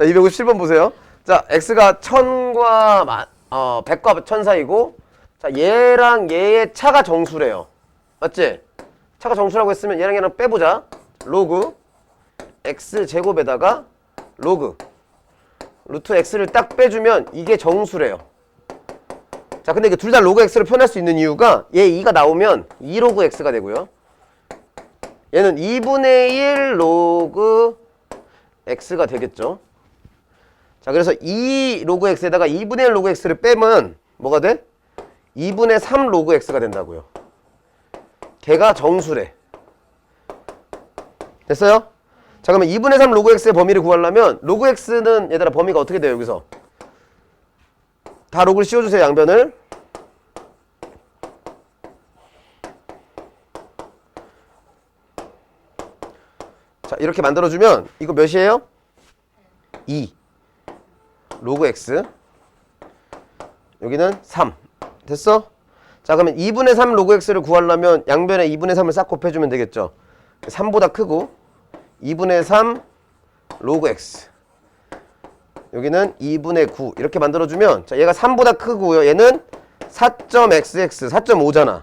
자, 257번 보세요. 자, x가 1000과 만, 어, 100과 1000 사이고 자, 얘랑 얘의 차가 정수래요. 맞지? 차가 정수라고 했으면 얘랑 얘랑 빼보자. 로그 x 제곱에다가 로그 루트 x를 딱 빼주면 이게 정수래요. 자, 근데 이게 둘 다 로그 x를 표현할 수 있는 이유가 얘 2가 나오면 2 로그 x가 되고요. 얘는 2분의 1 로그 x가 되겠죠. 자, 그래서 2 로그 x에다가 2분의 1 로그 x를 빼면 뭐가 돼? 2분의 3 로그 x가 된다고요. 걔가 정수래. 됐어요? 자, 그러면 2분의 3 로그 x의 범위를 구하려면 로그 x는 얘들아 범위가 어떻게 돼요, 여기서? 다 로그를 씌워주세요, 양변을. 자, 이렇게 만들어주면 이거 몇이에요? 2 로그 x. 여기는 3 됐어? 자 그러면 2분의 3 로그 x를 구하려면 양변에 2분의 3을 싹 곱해주면 되겠죠? 3보다 크고 2분의 3 로그 x. 여기는 2분의 9 이렇게 만들어주면 자 얘가 3보다 크고요. 얘는 4.xx 4.5잖아.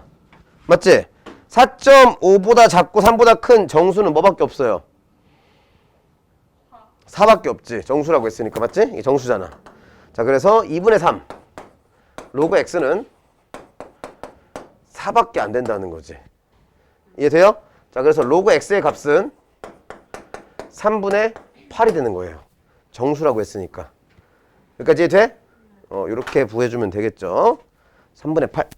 맞지? 4.5보다 작고 3보다 큰 정수는 뭐밖에 없어요 4밖에 없지. 정수라고 했으니까 맞지? 이게 정수잖아. 자, 그래서 2분의 3 로그 x는 4밖에 안 된다는 거지. 이해돼요? 자, 그래서 로그 x의 값은 3분의 8이 되는 거예요. 정수라고 했으니까. 여기까지 이해돼? 어, 이렇게 구해주면 되겠죠. 3분의 8.